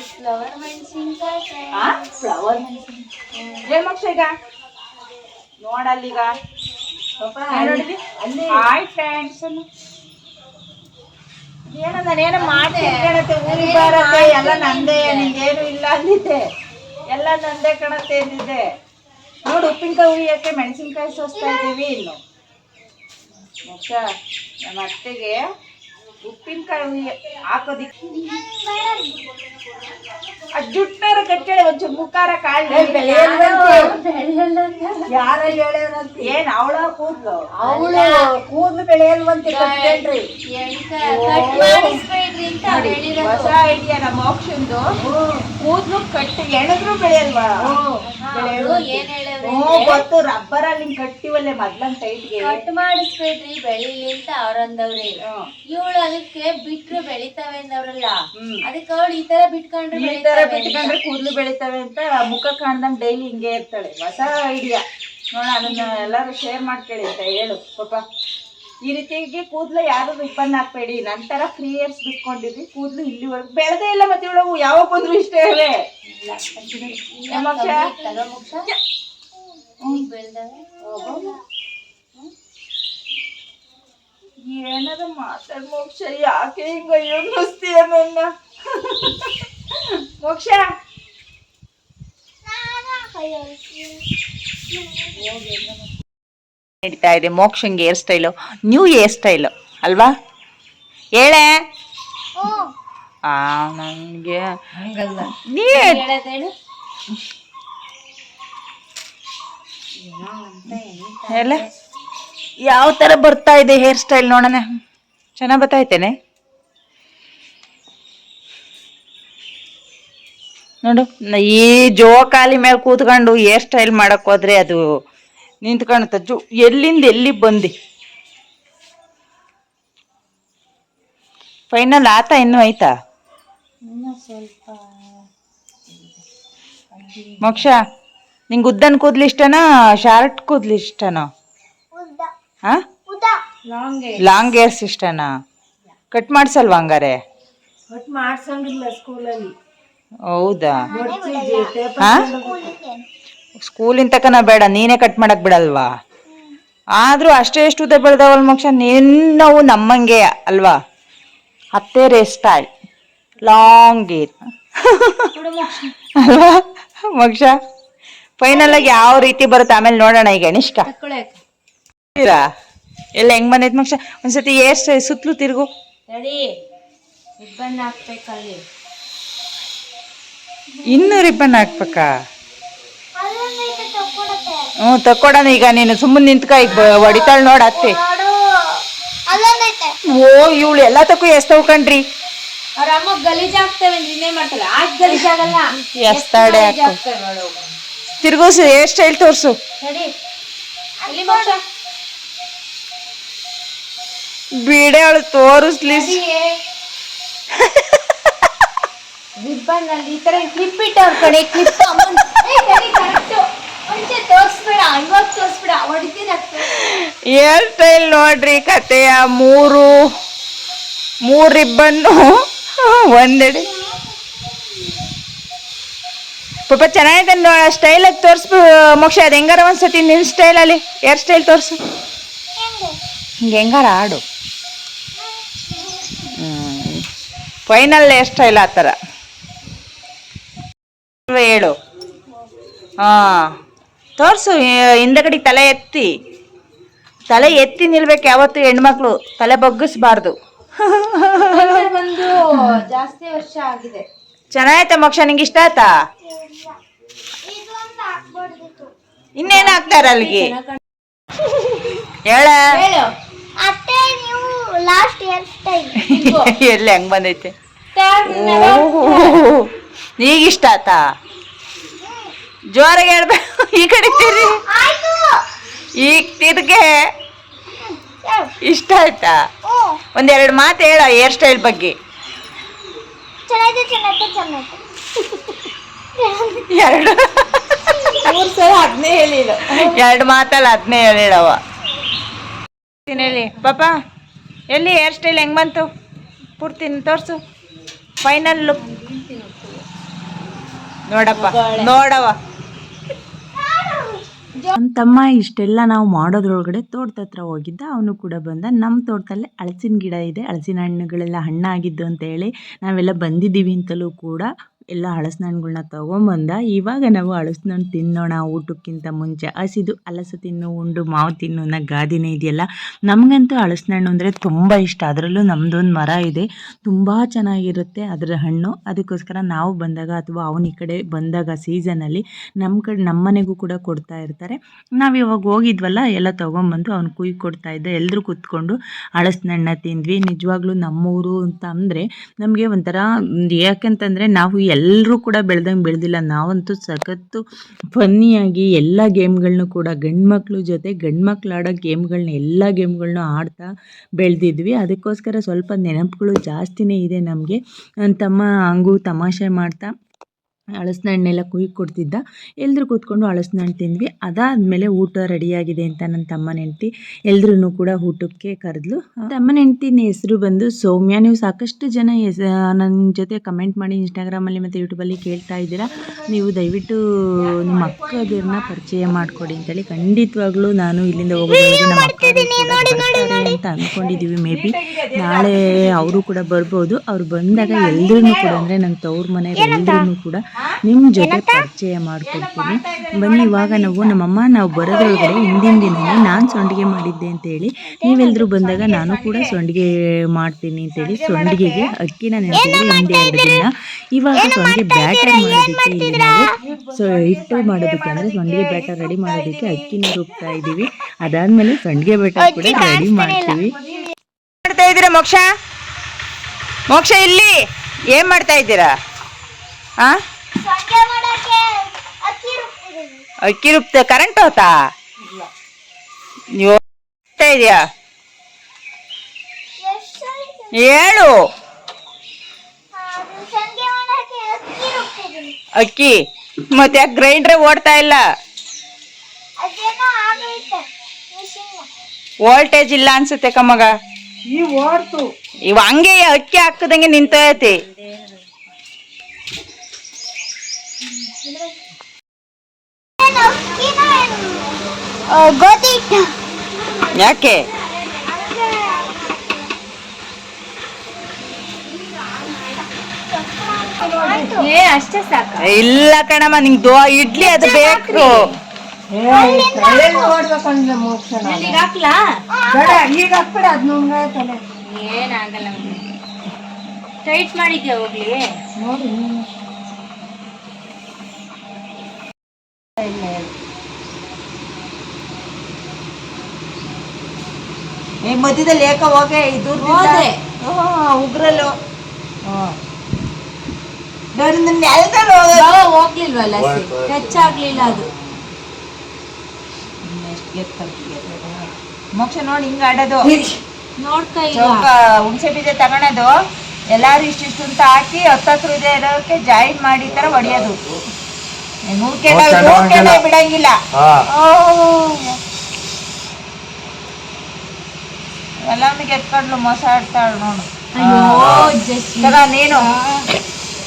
ಫ್ಲವರ್ ಮೆಣಸಿನ್ಕಾಯಿ ಫ್ಲವರ್ ಏನ್ ಮಕ್ಷ ಈಗ ನೋಡಲ್ಲೀಗ ಹಾಯ್ ಫ್ರೆಂಡ್ಸ್ ಏನೋ ನಾನೇನೋ ಮಾಡ್ತೀನಿ ಕಣತ್ತೆ ಊರಿಗೆ ಬರತ್ತೆ ಎಲ್ಲ ನಂದೇ ನಿಂದೇನು ಇಲ್ಲ ಅಂದಿದ್ದೆ. ಎಲ್ಲ ನಂದೇ ಕಣತ್ತೆ ಅಂದಿದ್ದೆ. ನೋಡು ಉಪ್ಪಿನಕಾಯಿ ಹುರಿಯಕ್ಕೆ ಮೆಣಸಿನ್ಕಾಯಿ ಸೋಸ್ತಾ ಇದ್ದೀವಿ ಇನ್ನು. ಮತ್ತೆ ನಮ್ಮ ಅತ್ತೆಗೆ ಉಪ್ಪಿನಕಾಯಿ ಹಾಕೋದಿಕ್ಕೆ. ಆ ಜುಟ್ನಾರ ಕಟ್ಕೇಳಿ ಒಂಚೂರು ಮುಖಾರ ಕಾಳಿ ಯಾರ ಹೇಳ್ಯಾರಂತ ಏನ್ ಅವಳ ಕೂದ್ಲು? ಅವಳು ಕೂದಲು ಬೆಳೆಯಲ್ವಂತೆ ಕಟ್ಕೊಂಡ್ರಿ ಕಟ್ ಹೊಸ ಐಡಿಯಾ ನಮ್ಮ ಮೋಕ್ಷಂದು ಕೂದ್ಲು ಕಟ್ಟಿ ಎಣದ್ರು ಬೆಳೆಯಲ್ವಾ? ಏನ್ ಹ್ಞೂ ಗೊತ್ತು ರಬ್ಬರ್ ಅಲ್ಲಿ ಕಟ್ಟಿವಲ್ಲೇ ಮೊದ್ಲನ್ ಟೈಟ್ಗೆ ಕಟ್ ಮಾಡಿಸ್ಬೇಡ್ರಿ ಬೆಳಿಲಿ ಅಂತ ಅವ್ರಂದವ್ರಿ. ಇವಳು ಅದಕ್ಕೆ ಬಿಟ್ರು ಬೆಳಿತಾವೆ ಅಂದವ್ರಲ್ಲ. ಅದಕ್ಕೆ ಅವಳು ಈ ತರ ಬಿಟ್ಕೊಂಡ್ರೆ ಈ ತರ ಬೆಳಿತಾವೆ ಅಂತ. ಬಿಟ್ಕೊಂಡ್ರೆ ಕೂದ್ಲು ಬೆಳಿತವೆ ಅಂತ ಮುಖ ಕಾಣ್ದಂಗ್ ಡೈಲಿ ಹಿಂಗೆ ಇರ್ತಾಳೆ. ಹೊಸ ಐಡಿಯಾ ನೋಡ ಅದನ್ನ ಎಲ್ಲಾರು ಶೇರ್ ಮಾಡ್ಕೊಳ್ಳಿ ಅಂತ ಹೇಳು ಪಾಪ. ಈ ರೀತಿಯಾಗಿ ಕೂದ್ಲು ಯಾರು ರಿಬ್ಬನ್ ಹಾಕ್ಬೇಡಿ. ನಂತರ ತ್ರೀ ಇಯರ್ಸ್ ಬಿಟ್ಕೊಂಡಿದ್ವಿ ಕೂದ್ಲು ಇಲ್ಲಿವರೆಗೂ ಬೆಳೆದೇ ಇಲ್ಲ ಮತ್ತೆ ಇವಳು ಯಾವಾಗ ಬಂದ್ರು ಇಷ್ಟೇ ಇವೆ ನಮ್ಮ ಅಕ್ಷ? ತಗೋ ಮೋಕ್ಷ. ಈಗ ಬೆಳ್ದವೆ. ಏನಾರ ಮಾತಾಡ್ ಮೋಕ್ಷ ಯಾಕೆ ಹಿಂಗ ಅನ್ನಿಸ್ತೀಯ ನನ್ನ? ಮೋಕ್ಷ. ನಡೀತಾ ಇದೆ ಮೋಕ್ಷಂಗೆ hair style new hair style ಅಲ್ವಾ? ಹೇಳೆ? ಆ ನನಗೆ ಹಂಗಲ್ಲ. ನೀ ಎಲ್ಲ ಯಾವ ಥರ ಬರ್ತಾ ಇದೆ ಹೇರ್ ಸ್ಟೈಲ್ ನೋಡೋಣ. ಚೆನ್ನಾಗಿ ಬರ್ತೈತೇನೆ ನೋಡು ಈ ಜೋಕಾಲಿ ಮೇಲೆ ಕೂತ್ಕೊಂಡು ಹೇರ್ ಸ್ಟೈಲ್ ಮಾಡಕ್ ಹೋದ್ರೆ ಅದು ನಿಂತ್ಕೊಳುತ್ತೆ ಜು ಎಲ್ಲಿಂದ ಎಲ್ಲಿ ಬಂದಿ? ಫೈನಲ್ ಆತ ಇನ್ನೂ ಐತಾ? ಮೋಕ್ಷ? ನಿಂಗೆ ಉದ್ದನ್ ಕೂದ್ಲು ಇಷ್ಟನಾ ಶಾರ್ಟ್ ಕೂದ್ಲು ಇಷ್ಟನಾ? ಹಾ ಲಾಂಗ್ ಏರ್ಸ್ ಇಷ್ಟನಾ? ಕಟ್ ಮಾಡ್ಸಲ್ವಾ ಹಂಗಾರೆ? ಹೌದಾ? ಸ್ಕೂಲಿನ ತಕನ ಬೇಡ ನೀನೇ ಕಟ್ ಮಾಡಕ್ ಬಿಡಲ್ವಾ? ಆದ್ರೂ ಅಷ್ಟೇ ಎಷ್ಟು ಉದ್ದ ಬೆಳೆದವಲ್ ಮೋಕ್ಷ? ನಿನ್ನವು ನಮ್ಮಂಗೆ ಅಲ್ವಾ? ಹತ್ತೇ ರೇ ಸ್ಟೈಲ್ ಲಾಂಗ್ ಏರ್ ಅಲ್ವಾ? ಮೋಕ್ಷ? ಫೈನಲ್ ಆಗಿ ಯಾವ ರೀತಿ ಬರುತ್ತೆ ಆಮೇಲೆ ನೋಡೋಣ ಈಗ ನಿಷ್ಕ. ಎಲ್ಲ ಹೆಂಗ್ ಬಂದೈತ್ ಮಕ್ಷ? ಒಂದ್ಸತಿ ಸ್ಟೈಲ್ ಸುತ್ತಲೂ ತಿರುಗು. ಇನ್ನು ರಿಬ್ಬನ್ ಹಾಕ್ಬೇಕಲ್ಲಿ ಇನ್ನೂ ರಿಬ್ಬನ್ ಹಾಕ್ಬೇಕಾ? ಹ್ಞೂ ತಕ್ಕೊಡೋಣ ಈಗ ನೀನು. ಸುಮ್ಮನೆ ನಿಂತ್ಕ ಈಗ ಹೊಡಿತಾಳೆ ನೋಡ ಅತ್ತೆ. ಓ ಇವಳು ಎಲ್ಲ ತಕ್ಕೂ ಎಸ್ತವ್ ಕಣ್ರಿ. ಅವ್ರ ಅಮ್ಮ ಗಲೀಜ್ ಆಗ್ತೇವೆ ನಿನ್ನೆ ಮಾಡ್ತಾಳೆ ಎಸ್ತಾಡೆ ಹಾಕ್ತೇವೆ ತಿರ್ಗೋಸು ಹೇರ್ ಸ್ಟೈಲ್ ತೋರಿಸು. ಬಿಡೆ ಅವಳು ತೋರಿಸ್ಲಿ. ರಿಬ್ಬನ್ ಅಲ್ಲಿ ಈ ಥರ ಕ್ಲಿಪ್ ಇಟ್ಟವ್ರ ಕಡೆ ಕ್ಲಿಪ್ ಹೇರ್ ಸ್ಟೈಲ್ ನೋಡ್ರಿ ಕತೆಯ ಮೂರು ಮೂರು ರಿಬ್ಬನ್ನು ಒಂದೆಡೆ. ಪಾಪ ಚೆನ್ನಾಗಿದೆ ನೋ ಸ್ಟೈಲಾಗಿ ತೋರಿಸ್ಬು ಮೋಕ್ಷ, ಅದು ಹೆಂಗಾರ ಒಂದ್ಸತಿ ನಿನ್ನ ಸ್ಟೈಲಲ್ಲಿ ಹೇರ್ ಸ್ಟೈಲ್ ತೋರಿಸು? ಹಿಂಗೆ ಹೆಂಗಾರ ಆಡು ಫೈನಲ್ ಹೇರ್ ಸ್ಟೈಲ್ ಆ ಥರ? ಹೇಳು ಹಾಂ, ತೋರಿಸು ಹಿಂದಗಡೆ ತಲೆ ಎತ್ತಿ. ತಲೆ ಎತ್ತಿ ನಿಲ್ಬೇಕು ಯಾವತ್ತು ಹೆಣ್ಮಕ್ಳು, ತಲೆ ಬಗ್ಗಿಸ್ಬಾರ್ದು. ಜಾಸ್ತಿ ವರ್ಷ ಆಗಿದೆ. ಚೆನ್ನಾಯ್ತಾ ಮೋಕ್ಷ ನಿಂಗೆ ಇಷ್ಟ ಆಯ್ತಾ? ಇನ್ನೇನು ಹಾಕ್ತಾರ ಅಲ್ಲಿಗೆ? ಹೇಳ. ಹೇಳು. ಎಲ್ಲಿ ಹೆಂಗ್ ಬಂದೈತೆ? ಈಗ ಇಷ್ಟ ಆತಾ ಜೋರಾಗಿ ಹೇಳ್ಬೇಕು ಈ ಕಡೆ ತಿರ್ಗಿ. ಈಗ ತಿರ್ಗೆ. ಇಷ್ಟ ಆಯ್ತಾ? ಒಂದೆರಡು ಮಾತು ಹೇಳ ಹೇರ್ ಸ್ಟೈಲ್ ಬಗ್ಗೆ. ಎರಡು. ಮೂರು ಸಲ ಅದನ್ನೇ ಹೇಳಿಲ್ಲ ಎರಡು ಮಾತಲ್ಲ ಅದನ್ನೇ ಹೇಳಿಡವ ಹೇಳಿ ಪಾಪ ಎಲ್ಲಿ ಹೇರ್ ಸ್ಟೈಲ್ ಹೆಂಗ್ ಬಂತು? ಪೂರ್ತಿ ತೋರ್ಸು. ಫೈನಲ್ ಲುಕ್ ನೋಡಪ್ಪ ನೋಡವ ನಮ್ಮ ತಮ್ಮ ಇಷ್ಟೆಲ್ಲ ನಾವು ಮಾಡೋದ್ರೊಳಗಡೆ ತೋಟದ ಹತ್ರ ಹೋಗಿದ್ದ. ಅವನು ಕೂಡ ಬಂದ. ನಮ್ಮ ತೋಟದಲ್ಲಿ ಹಳಸಿನ ಗಿಡ ಇದೆ. ಹಳಸಿನ ಹಣ್ಣುಗಳೆಲ್ಲ ಹಣ್ಣಾಗಿದ್ದು ಅಂತ ಹೇಳಿ ನಾವೆಲ್ಲ ಬಂದಿದ್ದೀವಿ ಅಂತಲೂ ಕೂಡ. ಎಲ್ಲ ಹಳಸಿನ ಹಣ್ಣುಗಳನ್ನ ತೊಗೊಂಬಂದ ಇವಾಗ ನಾವು ಹಣ್ಣು ತಿನ್ನೋಣ ಊಟಕ್ಕಿಂತ ಮುಂಚೆ. ಹಸಿದು ಹಲಸು ತಿನ್ನು, ಉಂಡು ಮಾವು ತಿನ್ನು ಅನ್ನೋ ಗಾದಿನೇ ಇದೆಯಲ್ಲ? ನಮಗಂತೂ ಹಳಸಿನ ಹಣ್ಣು ಅಂದರೆ ತುಂಬ ಇಷ್ಟ. ಅದರಲ್ಲೂ ನಮ್ಮದೊಂದು ಮರ ಇದೆ. ತುಂಬ ಚೆನ್ನಾಗಿರುತ್ತೆ ಅದರ ಹಣ್ಣು. ಅದಕ್ಕೋಸ್ಕರ ನಾವು ಬಂದಾಗ ಅಥವಾ ಅವನ ಈ ಕಡೆ ಬಂದಾಗ ಸೀಸನಲ್ಲಿ ನಮ್ಮ ಕಡೆ ನಮ್ಮ ಮನೆಗೂ ಕೂಡ ಕೊಡ್ತಾ ಇರ್ತಾರೆ. ನಾವು ಇವಾಗ ಹೋಗಿದ್ವಲ್ಲ, ಎಲ್ಲ ತೊಗೊಂಬಂದು ಅವ್ನು ಕುಯ್ ಕೊಡ್ತಾ ಇದ್ದ. ಎಲ್ಲರೂ ಕೂತ್ಕೊಂಡು ಹಳಸಿನ ಹಣ್ಣ ತಿಂದ್ವಿ. ನಿಜವಾಗ್ಲೂ ನಮ್ಮೂರು ಅಂತ ಅಂದರೆ ನಮಗೆ ಒಂಥರ, ಯಾಕೆಂತಂದರೆ ನಾವು ನಾವು ಎಲ್ಲರೂ ಕೂಡ ಬೆಳೆದಂಗೆ ಬೆಳೆದಿಲ್ಲ. ನಾವಂತೂ ಸಖತ್ತು ಫನ್ನಿಯಾಗಿ ಎಲ್ಲ ಗೇಮ್ಗಳನ್ನೂ ಕೂಡ ಗಂಡು ಮಕ್ಕಳು ಜೊತೆ ಗಂಡು ಮಕ್ಳು ಆಡೋ ಗೇಮ್ಗಳನ್ನ ಎಲ್ಲ ಗೇಮ್ಗಳನ್ನೂ ಆಡ್ತಾ ಬೆಳೆದಿದ್ವಿ. ಅದಕ್ಕೋಸ್ಕರ ಸ್ವಲ್ಪ ನೆನಪುಗಳು ಜಾಸ್ತಿನೇ ಇದೆ ನಮಗೆ. ನನ್ನ ತಮ್ಮ ಹಂಗೂ ತಮಾಷೆ ಮಾಡ್ತಾ ಹಲಸಿನ ಹಣ್ಣೆಲ್ಲ ಕುಯ್ದು ಕೊಡ್ತಿದ್ದ. ಎಲ್ಲರೂ ಕೂತ್ಕೊಂಡು ಹಳಸಿನ ಹಣ್ಣು ತಿಂದ್ವಿ. ಅದಾದಮೇಲೆ ಊಟ ರೆಡಿಯಾಗಿದೆ ಅಂತ ನನ್ನ ತಮ್ಮನ ಹೆಂಡತಿ ಎಲ್ರೂ ಕೂಡ ಊಟಕ್ಕೆ ಕರೆದ್ಲು. ತಮ್ಮನ ಹೆಂಡ್ತಿನ ಹೆಸರು ಬಂದು ಸೌಮ್ಯ. ನೀವು ಸಾಕಷ್ಟು ಜನ ನನ್ನ ಜೊತೆ ಕಮೆಂಟ್ ಮಾಡಿ ಇನ್ಸ್ಟಾಗ್ರಾಮಲ್ಲಿ ಮತ್ತು ಯೂಟ್ಯೂಬಲ್ಲಿ ಕೇಳ್ತಾ ಇದ್ದೀರಾ. ನೀವು ದಯವಿಟ್ಟು ನಿಮ್ಮ ಅಕ್ಕದಿರನ್ನ ಪರಿಚಯ ಮಾಡಿಕೊಡಿ ಅಂತೇಳಿ ಖಂಡಿತವಾಗ್ಲೂ ನಾನು ಇಲ್ಲಿಂದ ಹೋಗೋದು ನಮ್ಮ ಬರ್ತಾರೆ ಅಂತ ಅಂದ್ಕೊಂಡಿದ್ದೀವಿ ಮೇ ಬಿ. ನಾಳೆ ಅವರು ಕೂಡ ಬರ್ಬೋದು. ಅವ್ರು ಬಂದಾಗ ಎಲ್ಲರೂ ಕೂಡ ಅಂದರೆ ನನ್ನ ತವ್ರ ಮನೆಯವ್ರು ಎಲ್ರೂ ಕೂಡ ನಿಮ್ಮ ಜೊತೆ ಪರಿಚಯ ಮಾಡ್ಕೊಳ್ತೀನಿ. ಬನ್ನಿ ಇವಾಗ ನಾವು ನಮ್ಮಮ್ಮ ನಾವು ಬರೋದ್ರೊಳಗಡೆ ಹಿಂದಿನ ದಿನ ನಾನು ಸೊಂಡಿಗೆ ಮಾಡಿದ್ದೆ ಅಂತೇಳಿ ನೀವೆಲ್ಲರೂ ಬಂದಾಗ ನಾನು ಕೂಡ ಸೊಂಡಿಗೆ ಮಾಡ್ತೀನಿ ಅಂತೇಳಿ ಸೊಂಡಿಗೆಗೆ ಅಕ್ಕಿನ ನೆನೆಸಿದ್ರು ಹಿಂದೆ ಎರಡು ದಿನ. ಇವಾಗ ಸೊಂಡಿಗೆ ಬ್ಯಾಟರ್ ಮಾಡೋದಕ್ಕೆ ಇಲ್ಲಿ ನಾವು ಸೊ ಹಿಟ್ಟು ಮಾಡೋದಕ್ಕೆ ಅಂದರೆ ಸೊಂಡಿಗೆ ಬ್ಯಾಟರ್ ರೆಡಿ ಮಾಡೋದಕ್ಕೆ ಅಕ್ಕಿನ ರುಬ್ತಾ ಇದ್ದೀವಿ. ಅದಾದಮೇಲೆ ಸಂಡಿಗೆ ಬ್ಯಾಟರ್ ಕೂಡ ರೆಡಿ ಮಾಡ್ತೀವಿ. ಮಾಡ್ತಾ ಇದ್ದೀರಾ ಮೋಕ್ಷ? ಮೋಕ್ಷ ಇಲ್ಲಿ? ಏನ್ ಮಾಡ್ತಾ ಇದ್ದೀರಾ? ಆ? ಅಕ್ಕಿ ರುಬ್ತ ಕರೆಂಟ್ ಹೋತಾ? ನೀವು ಹೋಗ್ತಾ ಇದೆಯಾ? ಹೇಳು ಅಕ್ಕಿ ಮತ್ತೆ ಗ್ರೈಂಡ್ರೆ ಓಡ್ತಾ ಇಲ್ಲ? ವೋಲ್ಟೇಜ್ ಇಲ್ಲ ಅನ್ಸುತ್ತೆ ಕಮ್ಮಗ. ಇವ ಹಂಗೆ ಅಕ್ಕಿ ಹಾಕದಂಗೆ ನಿಂತೈತಿ. ಯಾಕೆ? ಏ ಅಷ್ಟೇ ಸಾಕು? ಇಲ್ಲ ಕಣಮ್ಮ ನಿಂಗ್ ದೋ ಇಡ್ಲಿ ಅದು ಬೇಕು. ನೋಡ್ಬೇಕಂದ್ರೆ ಮೋಕ್ಷ ಈಗ ಹಾಕ್ಲಾ? ಬೇಡ ಈಗ ಹಾಕ್ಬೇಡ ಅದ್ ನುಂಗಾಯ್ತಲೆ ಏನಾಗಲ್ಲ ಟೈಟ್ ಮಾಡಿದ್ಯಾ ಹೋಗ್ಲಿ? ನೋಡಿ ಈ ಮಧ್ಯದಲ್ಲಿ ಏಕ ಹೋಗೆ? ಇದು. ಉಗ್ರಲು ಹೋಗ್ಲಿಲ್ವಲ್ಲ ಹೆಚ್ಚಾಗ್ಲಿಲ್ಲ ಅದು. ಮೋಕ್ಷ ನೋಡಿ ಹಿಂಗ ಆಡೋದು. ನೋಡ್ತಾ ಹುಣಸೆ ಬೀಜ ತಗೊಳೋದು. ಎಲ್ಲಾರು ಇಷ್ಟಿಷ್ಟು ಅಂತ ಹಾಕಿ ಹತ್ತತ್ರ ಇದೆ ಇರೋಕೆ ಜಾಯಿನ್ ಮಾಡಿ ತರ ಹೊಡಿಯೋದು. ಬಿಡಂಗಿಲ್ಲ. ಎಲ್ಲಾನು ಎತ್ಕೊಂಡ್ಲು ಮೋಸ ಆಡ್ತಾಳ ನೋಡು. ಅಯ್ಯೋ ನೀನು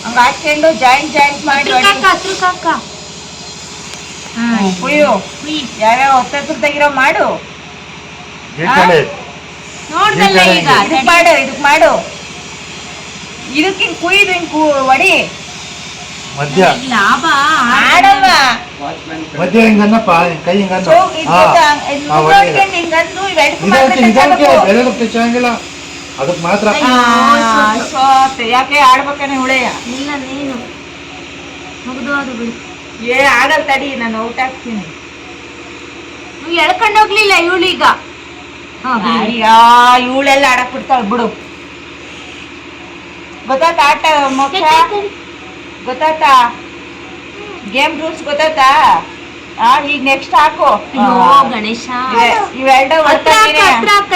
ಹಂಗ ಹಾಕೊಂಡು ಜಾಯಿಂಟ್ ಜಾಯಿಂಟ್ ಮಾಡಿ ಕುಯ್ಯು. ಯಾವ್ಯಾವ ಹತ್ತತ್ರ ತೆಗಿರೋ ಮಾಡು ನೋಡ್ದಲ್ಲ ಈಗ. ಇದಕ್ ಮಾಡು ಇದಕ್ ಮಾಡು. ಇದಕ್ಕೆ ಹಿಂಗ್ ಕುಯ್ದು ಹಿಂಗ್ ಕು- ಹೊಡಿ ಮಧ್ಯ. ಲಾಭ ಆಡವ ಮಧ್ಯ ಹಿಂಗನ್ನಪ್ಪ? ಕೈ ಹಿಂಗನ್ನ? ಚೌ- ಇದ್ ಹಾ ಗೊತ್ತಾ? ಇದ್ ಹಾ, ಮುಗ್ದು ಒಳ್ಳೆ ಇದೆ. ಹೊಡ್ಕೊಂಡು ಹಿಂಗಂದು ಇವೆರಡಕ್ಕೂ ಇದಕ್ಕೆ ಮಾತ್ರ ಇದಕ್ಕೆ ತೆಗ್ದ್ಬೇಕು. ಬೇರೆ ತೆಚ್ಚಂಗಿಲ್ಲ ಅದಕ್ಕೆ ಮಾತ್ರ. ಯಾಕೆ ಆಡ್ಬೇಕಾನೆ ಹುಳೆಯ? ಇಲ್ಲ ನೀನು. ಮುಗ್ದು ಅದು ಬಿಡು. ಏ ಆಗಲ್ ತಡಿ ನಾನು ಔಟ್ ಹಾಕ್ತೀನಿ ನೀವು ಎಳ್ಕೊಂಡು ಹೋಗ್ಲಿಲ್ಲ ಇವಳೀಗ? ಹಾ. ಅಯ್ಯ ಇವಳೆಲ್ಲ ಆಡಕ್ ಬಿಡ್ತಾಳ ಬಿಡು. ಗೊತ್ತಾತ ಆಟ ಮೋಕ್ಷ? ಗೊತ್ತಾತಾ ಗೇಮ್ ರೂಲ್ಸ್ ಗೊತ್ತಾಯ್ತಾ? ಆ ಈಗ ನೆಕ್ಸ್ಟ್ ಹಾಕು. ಅಯ್ಯೋ ಗಣೇಶ. ಇವೆ- ಇವೆರಡು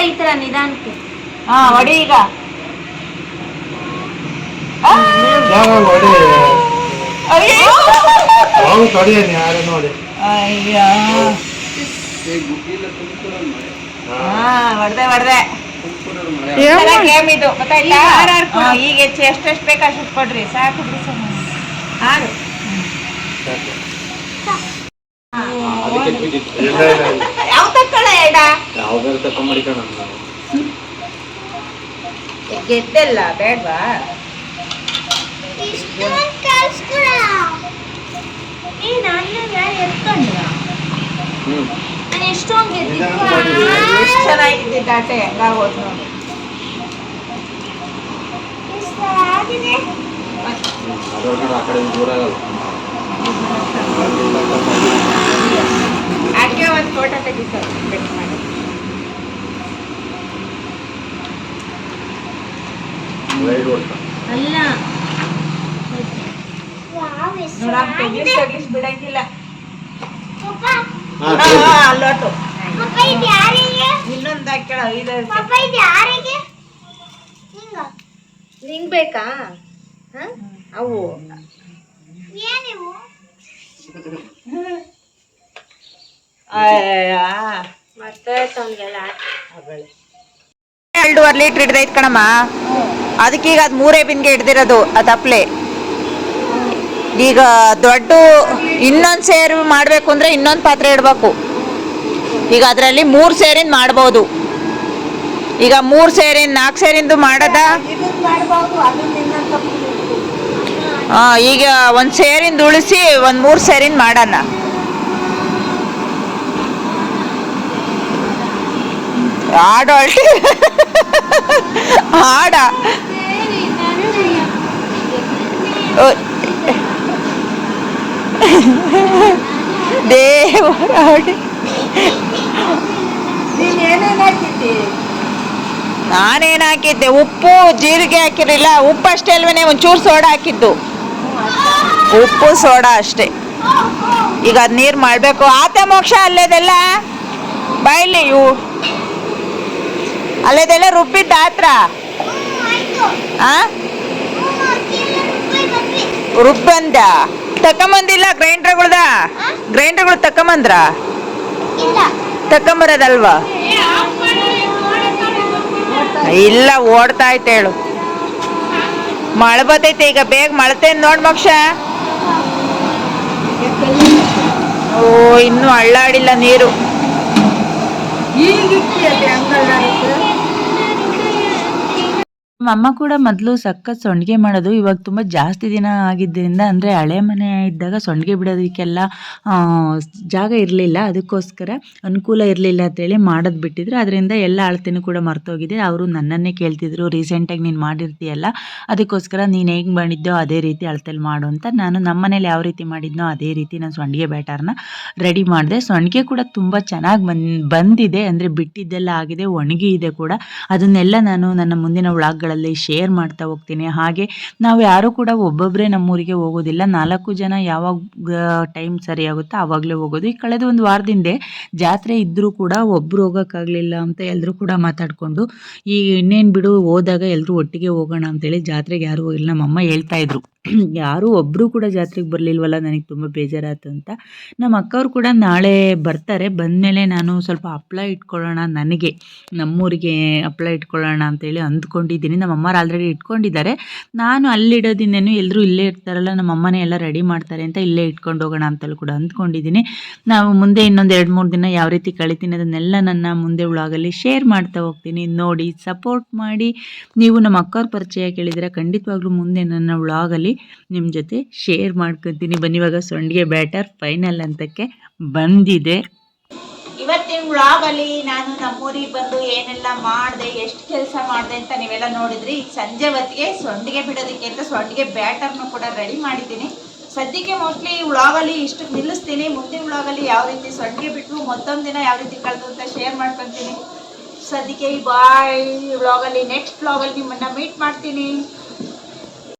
ಈ ತರ ನಿಧಾನಕ್ಕೆ. ಹಾ ಹೊಡಿ ಈಗ. ಹೊಡ್ದೆ ಹೊಡ್ದೆ. ಗೇಮ್ ಇದು. ಗೊತ್ತಾಯ್ತಾ? ಈಗ ಹೆಚ್ಚು ಎಷ್ಟೆಷ್ಟು ಬೇಕು? ಅಷ್ಟು ಕೊಡ್ರಿ. ಸಾಕು ಬಿಡಿ ಇಲ್ಲ ಯಾವ ತಕ್ಕಳ ಎಡ ಯಾವ್ದಾರು ತಕ್ಕ ಮಾಡಿಕೋಣ ಗೆದ್ದೆಲ್ಲ ಬೇಡ್ವಾ? ಏ ನಾನು ಯಾರು ಎತ್ಕೊಂಡ್ರ? ಹ್ಮ್. ನಾನು ಎಷ್ಟೊಂದು ಗೆದ್ದಿದ್ದು ಎಷ್ಟು ಚೆನ್ನಾಗಿದ್ದಿದ್ದ ಆಟ ಹೆಂಗಾಗೋದು ನೋಡಿ ಅದ್ರೊಳಗಡೆ ಆ ಕಡೆ ದೂರ ಆಗಲ್ಲ ಹಾಗೆ ಒಂದು ಫೋಟೋ ತೆಗಿತಾರೆ ಬೆಟ್ ಮಾಡಿ ರೈಡ್ ಓಡ್ತಾ ಅಲ್ಲ. ನೋಡಕ್ ತೆಗಿಸ್ ತೆಗಿಸ್ ಬಿಡಂಗಿಲ್ಲ ಹಾ ಹಾ, ಹಾ, ಅಲ್ಲೋಟು. ಇನ್ನೊಂದು ಹಾಕ್ಯಾಳ ಇದು ನಿಂಗ್. ಬೇಕಾ? ಹ? ಅವು. ಎರಡೂವರೆ ಲೀಟ್ರ್ ಹಿಡ್ದೈತ್ ಕಣಮ್ಮ. ಅದಕ್ಕೀಗ ಅದು ಮೂರೇ ಬಿನ್ಗೆ ಹಿಡ್ದಿರೋದು ಅದು ಅಪ್ಲೆ ಈಗ ದೊಡ್ಡ ಇನ್ನೊಂದು ಸೇರು ಮಾಡಬೇಕು ಅಂದ್ರೆ ಇನ್ನೊಂದು ಪಾತ್ರೆ ಇಡಬೇಕು. ಈಗ ಅದರಲ್ಲಿ ಮೂರು ಸೇರಿಂದ ಮಾಡ್ಬೋದು. ಈಗ ಮೂರು ಸೇರಿಂದ ನಾಲ್ಕು ಸೇರಿಂದು ಮಾಡದ ಇದನ್ನ ಮಾಡ್ಬೋದು ಅದನ್ನ ಇನ್ನೊಂದು ಸ್ವಲ್ಪ ಆ, ಈಗ ಒಂದು ಸೇರಿಂದ ಉಳಿಸಿ ಒಂದು ಮೂರು ಸೇರಿನ ಮಾಡೋಣ. ಆಡು ಅಲ್ಟಿ ಹಾಕಿದ್ದಿ ನಾನೇನ್ ಹಾಕಿದ್ದೆ? ಉಪ್ಪು, ಜೀರಿಗೆ ಹಾಕಿರಲಿಲ್ಲ. ಉಪ್ಪು ಅಷ್ಟೇ ಅಲ್ವೇನೆ, ಒಂಚೂರು ಸೋಡಾ ಹಾಕಿದ್ದು. ಉಪ್ಪು ಸೋಡಾ ಅಷ್ಟೇ. ಈಗ ಅದು ನೀರು ಮಾಡಬೇಕು. ಆತ ಮೋಕ್ಷ ಅಲ್ಲೇದೆಲ್ಲ? ಬಾಯ್ಲಿ ಇವು ಅಲ್ಲೇದೆಲ್ಲ ರುಬ್ಬಿದ್ದ ಆತ್ರ? ಆ? ರುಬ್ಬಂದ ತಕೊಂಬಂದಿಲ್ಲ ಗ್ರೈಂಡರ್ಗಳ್ದ? ಗ್ರೈಂಡರ್ಗಳು ತಕೊಂಬಂದ್ರ ತಕೊಂಬರೋದಲ್ವಾ ಇಲ್ಲ, ಓಡ್ತಾ ಐತೆ ಹೇಳು. ಮಳೆ ಈಗ, ಬೇಗ ಮಳತೇನ್ ನೋಡ್ ಮೋಕ್ಷ. ಓ ಇನ್ನು ಅಳ್ಳಾಡಿಲ್ಲ ನೀರು. ಈಗ ಅಂಗಲ್ನಾಡಕ್ಕೆ ಅಮ್ಮ ಕೂಡ ಮೊದಲು ಸಖತ್ ಸೊಂಡಿಗೆ ಮಾಡೋದು, ಇವಾಗ ತುಂಬ ಜಾಸ್ತಿ ದಿನ ಆಗಿದ್ದರಿಂದ, ಅಂದರೆ ಹಳೆ ಮನೆ ಇದ್ದಾಗ ಸೊಂಡಿಗೆ ಬಿಡೋದಕ್ಕೆಲ್ಲ ಜಾಗ ಇರಲಿಲ್ಲ. ಅದಕ್ಕೋಸ್ಕರ ಅನುಕೂಲ ಇರಲಿಲ್ಲ ಅಂತೇಳಿ ಮಾಡೋದು ಬಿಟ್ಟಿದ್ರು. ಅದರಿಂದ ಎಲ್ಲ ಅಳತೆನೂ ಕೂಡ ಮರ್ತೋಗಿದೆ. ಅವರು ನನ್ನನ್ನೇ ಕೇಳ್ತಿದ್ರು ರೀಸೆಂಟಾಗಿ ನೀನು ಮಾಡಿರ್ತೀಯಲ್ಲ, ಅದಕ್ಕೋಸ್ಕರ ನೀನು ಹೇಗೆ ಮಾಡಿದ್ದೋ ಅದೇ ರೀತಿ ಅಳತೆಲಿ ಮಾಡು ಅಂತ. ನಾನು ನಮ್ಮ ಮನೇಲಿ ಯಾವ ರೀತಿ ಮಾಡಿದ್ನೋ ಅದೇ ರೀತಿ ನಾನು ಸೊಂಡಿಗೆ ಬ್ಯಾಟರ್ನ ರೆಡಿ ಮಾಡಿದೆ. ಸೊಂಡಿಗೆ ಕೂಡ ತುಂಬ ಚೆನ್ನಾಗಿ ಬಂದ್, ಬಂದಿದೆ. ಅಂದರೆ ಬಿಟ್ಟಿದ್ದೆಲ್ಲ ಆಗಿದೆ, ಒಣಗಿ ಇದೆ ಕೂಡ. ಅದನ್ನೆಲ್ಲ ನಾನು ನನ್ನ ಮುಂದಿನ ವ್ಲಾಗ್ಗಳಲ್ಲಿ ಶೇರ್ ಮಾಡ್ತಾ ಹೋಗ್ತೀನಿ. ಹಾಗೆ ನಾವು ಯಾರು ಕೂಡ ಒಬ್ಬೊಬ್ಬರೇ ನಮ್ಮೂರಿಗೆ ಹೋಗೋದಿಲ್ಲ. ನಾಲ್ಕು ಜನ ಯಾವಾಗ ಟೈಮ್ ಸರಿ ಆಗುತ್ತೋ ಆವಾಗಲೇ ಹೋಗೋದು. ಈ ಕಳೆದ ಒಂದು ವಾರದಿಂದ ಜಾತ್ರೆ ಇದ್ದರೂ ಕೂಡ ಒಬ್ಬರು ಹೋಗೋಕ್ಕಾಗಲಿಲ್ಲ ಅಂತ ಎಲ್ಲರೂ ಕೂಡ ಮಾತಾಡಿಕೊಂಡು, ಈ ಇನ್ನೇನು ಬಿಡು ಹೋದಾಗ ಎಲ್ಲರೂ ಒಟ್ಟಿಗೆ ಹೋಗೋಣ ಅಂತೇಳಿ ಜಾತ್ರೆಗೆ ಯಾರೂ ಹೋಗಿಲ್ಲ ನಮ್ಮಮ್ಮ ಹೇಳ್ತಾ ಇದ್ರು. ಯಾರೂ ಒಬ್ಬರು ಕೂಡ ಜಾತ್ರೆಗೆ ಬರಲಿಲ್ವಲ್ಲ? ನನಗೆ ತುಂಬ ಬೇಜಾರಾಯ್ತು ಅಂತ. ನಮ್ಮ ಅಕ್ಕವ್ರು ಕೂಡ ನಾಳೆ ಬರ್ತಾರೆ. ಬಂದಮೇಲೆ ನಾನು ಸ್ವಲ್ಪ ಹಪ್ಳ ಇಟ್ಕೊಳ್ಳೋಣ ನನಗೆ. ನಮ್ಮೂರಿಗೆ ಹಪ್ಳ ಇಟ್ಕೊಳ್ಳೋಣ ಅಂತೇಳಿ ಅಂದ್ಕೊಂಡಿದ್ದೀನಿ. ನಮ್ಮ ಅಮ್ಮರು ಆಲ್ರೆಡಿ ಇಟ್ಕೊಂಡಿದ್ದಾರೆ. ನಾನು ಅಲ್ಲಿಡೋದಿಂದೇನು ಎಲ್ಲರೂ ಇಲ್ಲೇ ಇರ್ತಾರಲ್ಲ, ನಮ್ಮ ಅಮ್ಮನೇ ಎಲ್ಲ ರೆಡಿ ಮಾಡ್ತಾರೆ ಅಂತ ಇಲ್ಲೇ ಇಟ್ಕೊಂಡು ಹೋಗೋಣ ಅಂತಲೂ ಕೂಡ ಅಂದ್ಕೊಂಡಿದ್ದೀನಿ. ನಾವು ಮುಂದೆ ಇನ್ನೊಂದು ಎರಡು, ಮೂರು ದಿನ ಯಾವ ರೀತಿ ಕಳಿತೀನಿ ಅದನ್ನೆಲ್ಲ ನನ್ನ ಮುಂದೆ ವ್ಲಾಗಲ್ಲಿ ಶೇರ್ ಮಾಡ್ತಾ ಹೋಗ್ತೀನಿ. ನೋಡಿ ಸಪೋರ್ಟ್ ಮಾಡಿ. ನೀವು ನಮ್ಮ ಅಕ್ಕವ್ರ ಪರಿಚಯ ಕೇಳಿದರೆ ಖಂಡಿತವಾಗ್ಲೂ ಮುಂದೆ ನನ್ನ ವ್ಲಾಗಲ್ಲಿ ನಿಮ್ಮ ಜೊತೆ ಶೇರ್ ಮಾಡ್ಕೊತೀನಿ. ಬನ್ನಿ, ಇವಾಗ ಸೊಂಡಿಗೆ ಬ್ಯಾಟರ್ ಫೈನಲ್ ಅಂತಕ್ಕೆ ಬಂದಿದೆ. ಇವತ್ತಿನ ವ್ಲಾಗಲ್ಲಿ ನಾನು ನಮ್ಮೂರಿಗೆ ಬಂದು ಏನೆಲ್ಲ ಮಾಡಿದೆ, ಎಷ್ಟು ಕೆಲಸ ಮಾಡಿದೆ ಅಂತ ನೀವೆಲ್ಲ ನೋಡಿದ್ರಿ. ಈಗ ಸಂಜೆ ಹೊತ್ತಿಗೆ ಸೊಂಡಿಗೆ ಬಿಡೋದಕ್ಕೆ ಅಂತ ಸೊಂಡಿಗೆ ಬ್ಯಾಟರ್ನು ಕೂಡ ರೆಡಿ ಮಾಡಿದ್ದೀನಿ. ಸದ್ಯಕ್ಕೆ ಮೋಸ್ಟ್ಲಿ ಈ ವ್ಲಾಗಲ್ಲಿ ಇಷ್ಟಕ್ಕೆ ನಿಲ್ಲಿಸ್ತೀನಿ. ಮುಂದಿನ ವ್ಲಾಗಲ್ಲಿ ಯಾವ ರೀತಿ ಸೊಂಡಿಗೆ ಬಿಟ್ಟು ಮತ್ತೊಂದು ದಿನ ಯಾವ ರೀತಿ ಕಳೆದು ಅಂತ ಶೇರ್ ಮಾಡ್ಕೊತೀನಿ. ಸದ್ಯಕ್ಕೆ ಬಾಯ್ ವ್ಲಾಗಲ್ಲಿ ನೆಕ್ಸ್ಟ್ ಬ್ಲಾಗಲ್ಲಿ ನಿಮ್ಮನ್ನು ಮೀಟ್ ಮಾಡ್ತೀನಿ.